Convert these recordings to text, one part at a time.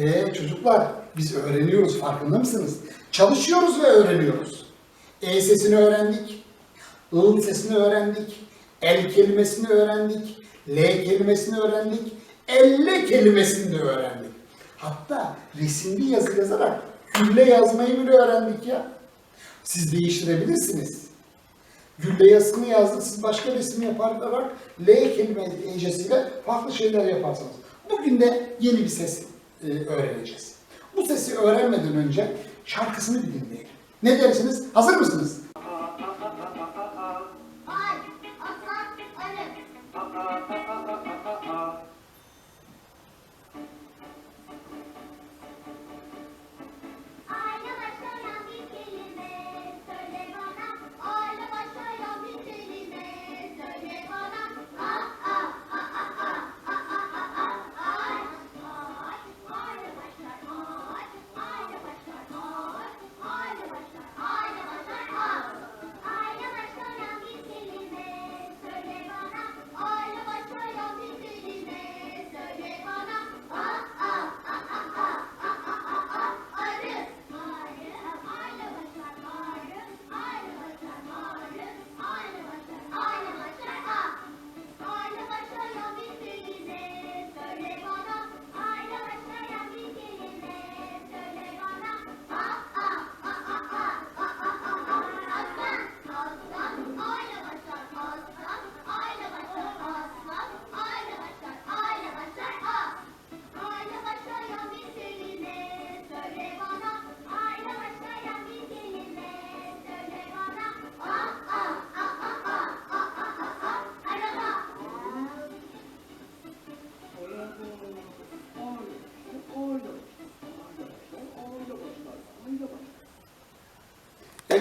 Ee çocuklar biz öğreniyoruz farkında mısınız? Çalışıyoruz ve öğreniyoruz. E sesini öğrendik. I sesini öğrendik. El kelimesini öğrendik. L kelimesini öğrendik. Elle kelimesini de öğrendik. Hatta resimli yazı yazarak gülle yazmayı bile öğrendik ya. Siz değiştirebilirsiniz. Gülle yazısını yazdık, siz başka resim yaparak L kelime ecesiyle farklı şeyler yaparsanız. Bugün de yeni bir ses e, öğreneceğiz. Bu sesi öğrenmeden önce şarkısını dinleyelim. Ne dersiniz? Hazır mısınız?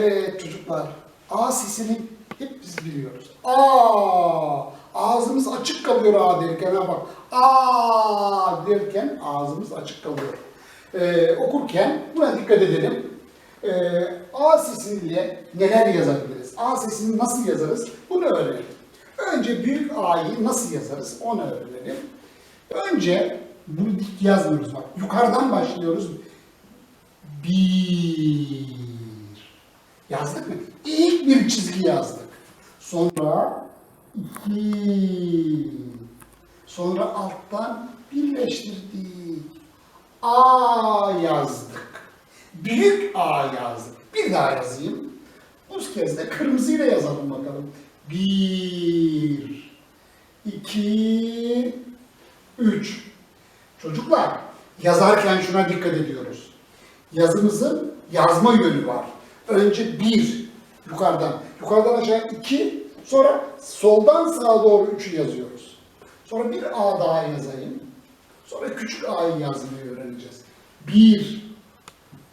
Evet çocuklar, A sesini hep biz biliyoruz. A, ağzımız açık kalıyor A derken ha bak. A derken ağzımız açık kalıyor. Ee, okurken buna dikkat edelim. Ee, A sesiyle neler yazabiliriz? A sesini nasıl yazarız? Bunu öğrenelim. Önce büyük A'yı nasıl yazarız? Onu öğrenelim. Önce bunu dik yazmıyoruz bak. Yukarıdan başlıyoruz. Bir. Yazdık mı? İlk bir çizgi yazdık. Sonra iki. Sonra alttan birleştirdik. A yazdık. Büyük A yazdık. Bir daha yazayım. Bu kez de kırmızıyla yazalım bakalım. Bir, iki, üç. Çocuklar yazarken şuna dikkat ediyoruz. Yazımızın yazma yönü var. Önce bir yukarıdan, yukarıdan aşağı iki, sonra soldan sağa doğru üçü yazıyoruz. Sonra bir A daha yazayım. Sonra küçük A'yı yazmayı öğreneceğiz. Bir.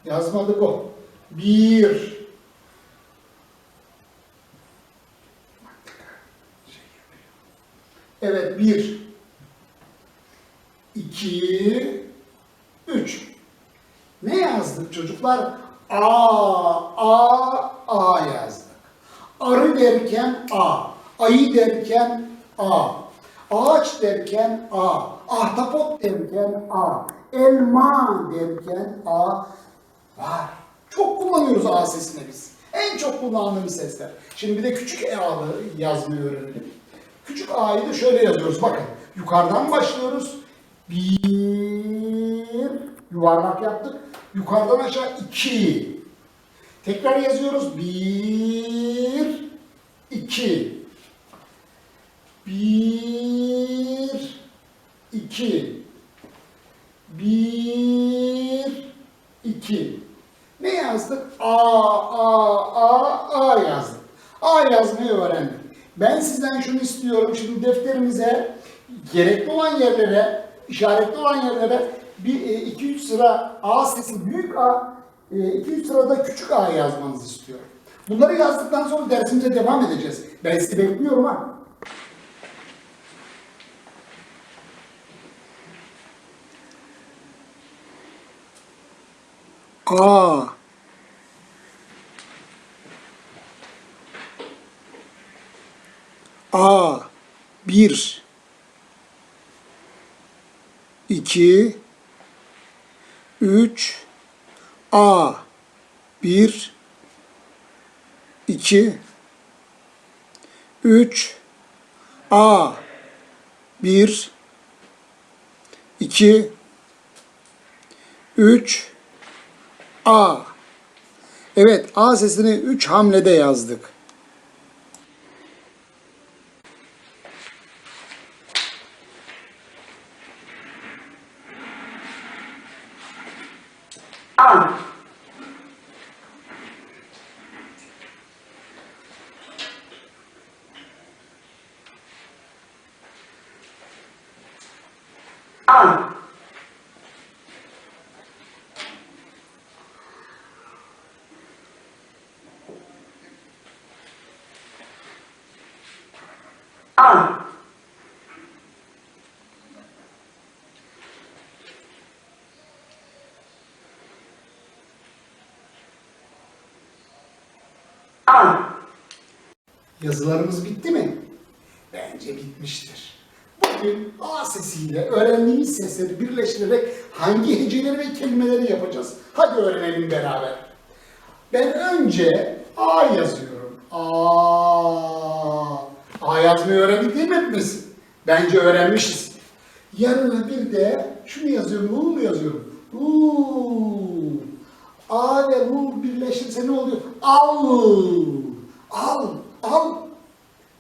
Yazmadık o. Bir. Evet bir. İki. Üç. Ne yazdık çocuklar? A, A, A yazdık. Arı derken A, ayı derken A, ağaç derken A, ahtapot derken A, elma derken A var. Çok kullanıyoruz A sesini biz. En çok kullandığımız sesler. Şimdi bir de küçük A'lı yazmayı öğrenelim. Küçük A'yı da şöyle yazıyoruz. Bakın yukarıdan başlıyoruz. Bir yuvarlak yaptık. Yukarıdan aşağı iki. Tekrar yazıyoruz. Bir, iki. Bir, iki. Bir, iki. Ne yazdık? A, A, A, A yazdık. A yazmayı öğrendik. Ben sizden şunu istiyorum. Şimdi defterimize gerekli olan yerlere, işaretli olan yerlere bir 2-3 sıra A sesi büyük A, 2-3 sırada küçük A yazmanızı istiyorum. Bunları yazdıktan sonra dersimize devam edeceğiz. Ben sizi bekliyorum ha. A A bir iki 3 A. 1 2 3 A. 1 2 3 A. Evet A sesini 3 hamlede yazdık. Yazılarımız bitti mi? Bence bitmiştir. Bugün A sesiyle öğrendiğimiz sesleri birleştirerek hangi heceleri ve kelimeleri yapacağız? Hadi öğrenelim beraber. Ben önce A yazıyorum. A. A yazmayı öğrendik değil mi hepimiz? Bence öğrenmişiz. Yanına bir de şunu yazıyorum, Lul yazıyorum. Lul. A ve Lul birleşirse ne oluyor? Al. Al. Al.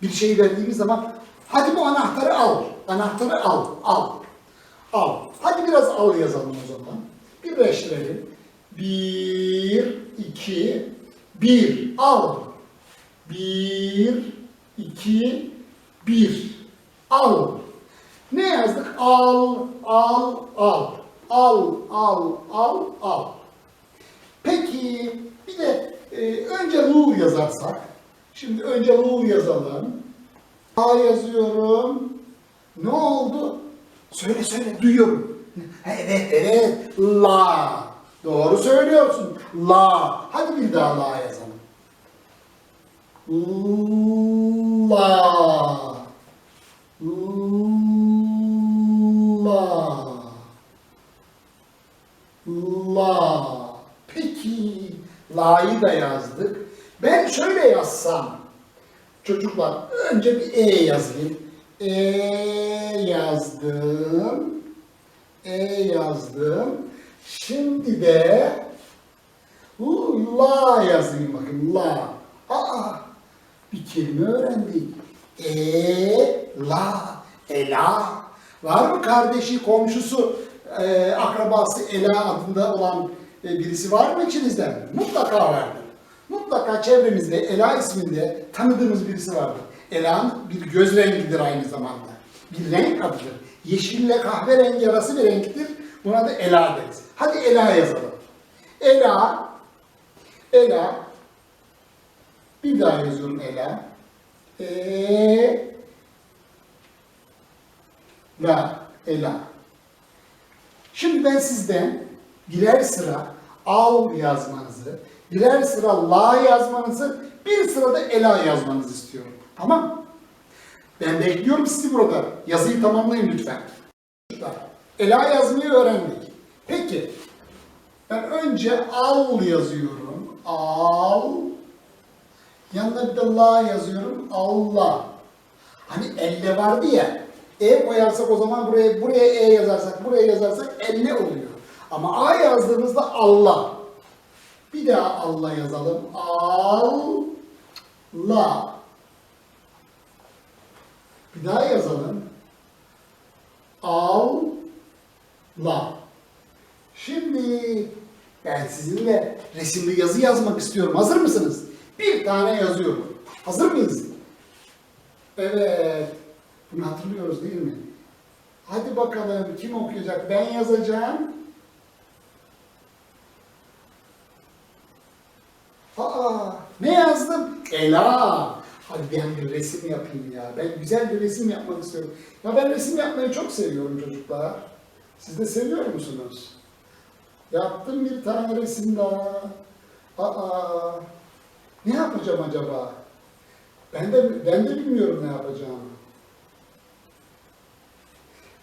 Bir şey verdiğimiz zaman hadi bu anahtarı al. Anahtarı al. Al. Al. Hadi biraz al yazalım o zaman. Birleştirelim. Bir, iki, bir. Al. Bir, iki, bir. Al. Ne yazdık? Al, al, al. Al, al, al, al. Peki bir de e, önce Lu yazarsak. Şimdi önce Lu yazalım. A yazıyorum. Ne oldu? Söyle söyle duyuyorum. Evet evet la. Doğru söylüyorsun. La. Hadi bir daha la yazalım. La. La. La. Peki. La'yı da yazdık. Ben şöyle yazsam. Çocuklar önce bir E yazayım. E yazdım. E yazdım. Şimdi de la yazayım bakın la. Aa bir kelime öğrendik. E la ela. Var mı kardeşi, komşusu, e, akrabası Ela adında olan e, birisi var mı içinizde? Mutlaka vardır. Mutlaka çevremizde Ela isminde tanıdığımız birisi vardır. Ela bir göz rengidir aynı zamanda. Bir renk adıdır. Yeşille kahverengi arası bir renktir. Buna da Ela deriz. Hadi Ela yazalım. Ela, Ela, bir daha yazıyorum Ela. E, La, Ela. Şimdi ben sizden birer sıra al yazmanızı, birer sıra la yazmanızı, bir sırada ela yazmanızı istiyorum. Tamam? Ben bekliyorum sizi burada. Yazıyı tamamlayın lütfen. Ela yazmayı öğrendik. Peki, ben önce al yazıyorum. Al. Yanına bir de la yazıyorum. Allah. Hani elle vardı ya. E koyarsak o zaman buraya buraya e yazarsak, buraya yazarsak elle oluyor. Ama a yazdığımızda Allah. Bir daha Allah yazalım. Allah. Bir daha yazalım. Allah. Şimdi ben sizinle resimli yazı yazmak istiyorum. Hazır mısınız? Bir tane yazıyorum. Hazır mıyız? Evet. Bunu hatırlıyoruz değil mi? Hadi bakalım kim okuyacak? Ben yazacağım. Aa, ne yazdım? Ela. Hadi ben bir resim yapayım ya. Ben güzel bir resim yapmak istiyorum. Ya ben resim yapmayı çok seviyorum çocuklar. Siz de seviyor musunuz? Yaptım bir tane resim daha. Aa, ne yapacağım acaba? Ben de ben de bilmiyorum ne yapacağımı.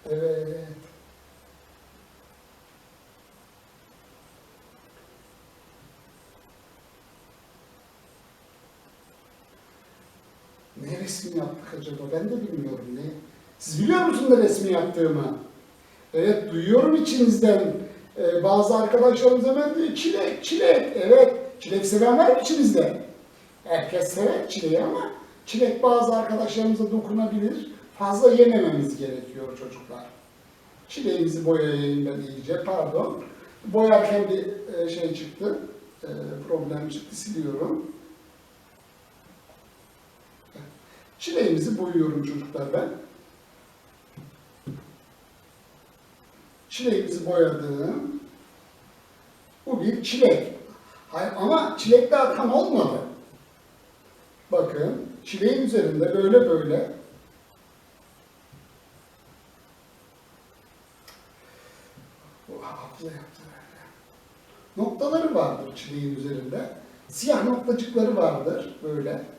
Evet. Resim yaptık acaba? Ben de bilmiyorum ne. Siz biliyor musunuz ne resmi yaptığımı? Evet duyuyorum içinizden. Ee, bazı arkadaşlarımız hemen diyor çilek, çilek. Evet, çilek seven var içinizde? Herkes sever çileği ama çilek bazı arkadaşlarımıza dokunabilir. Fazla yemememiz gerekiyor çocuklar. Çileğimizi boyayayım ben iyice, pardon. Boyarken bir e, şey çıktı, e, problem çıktı, siliyorum. Çileğimizi boyuyorum çocuklar ben. Çileğimizi boyadım. Bu bir çilek. Hayır, ama çilek daha tam olmadı. Bakın, çileğin üzerinde böyle böyle böyle. Noktaları vardır çileğin üzerinde. Siyah noktacıkları vardır böyle.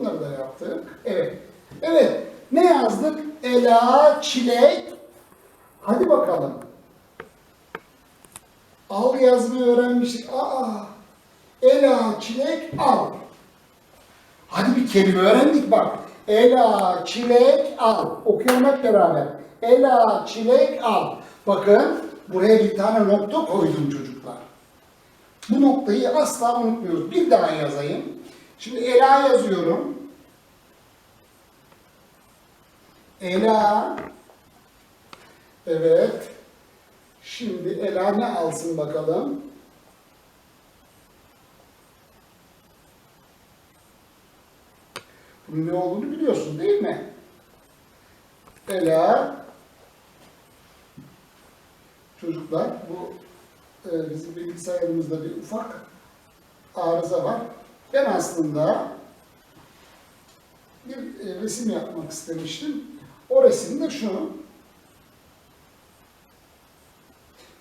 Onları da yaptık. Evet. Evet. Ne yazdık? Ela, çilek. Hadi bakalım. Al yazmayı öğrenmiştik. Aa. Ela, çilek, al. Hadi bir kelime öğrendik bak. Ela, çilek, al. Okuyalım beraber. Ela, çilek, al. Bakın buraya bir tane nokta koydum çocuklar. Bu noktayı asla unutmuyoruz. Bir daha yazayım. Şimdi Ela yazıyorum. Ela. Evet. Şimdi Ela ne alsın bakalım. Bunun ne olduğunu biliyorsun değil mi? Ela. Çocuklar bu e, bizim bilgisayarımızda bir ufak arıza var. Ben aslında bir e, resim yapmak istemiştim. O resim de şu.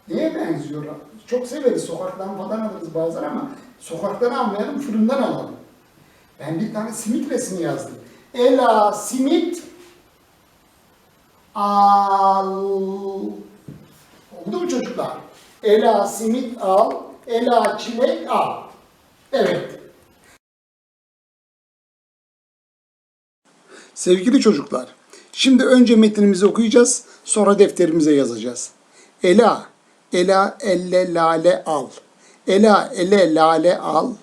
Neye benziyor? Çok severiz. Sokaktan falan alırız bazen ama sokaktan almayalım, fırından alalım. Ben bir tane simit resmi yazdım. Ela simit al. Oldu mu çocuklar? Ela simit al, Ela çilek al. Evet. Sevgili çocuklar, şimdi önce metnimizi okuyacağız, sonra defterimize yazacağız. Ela, Ela elle lale al. Ela ele lale al.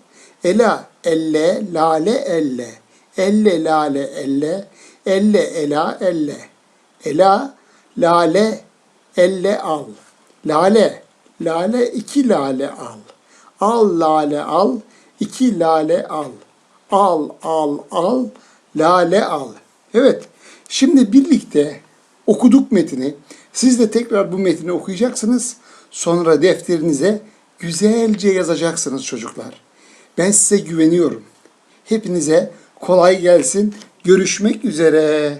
Ela elle lale elle. Elle lale elle. Elle ela elle. Ela lale elle al. Lale, lale iki lale al. Al lale al, iki lale al. Al al al, lale al. Evet, şimdi birlikte okuduk metini. Siz de tekrar bu metni okuyacaksınız. Sonra defterinize güzelce yazacaksınız çocuklar. Ben size güveniyorum. Hepinize kolay gelsin. Görüşmek üzere.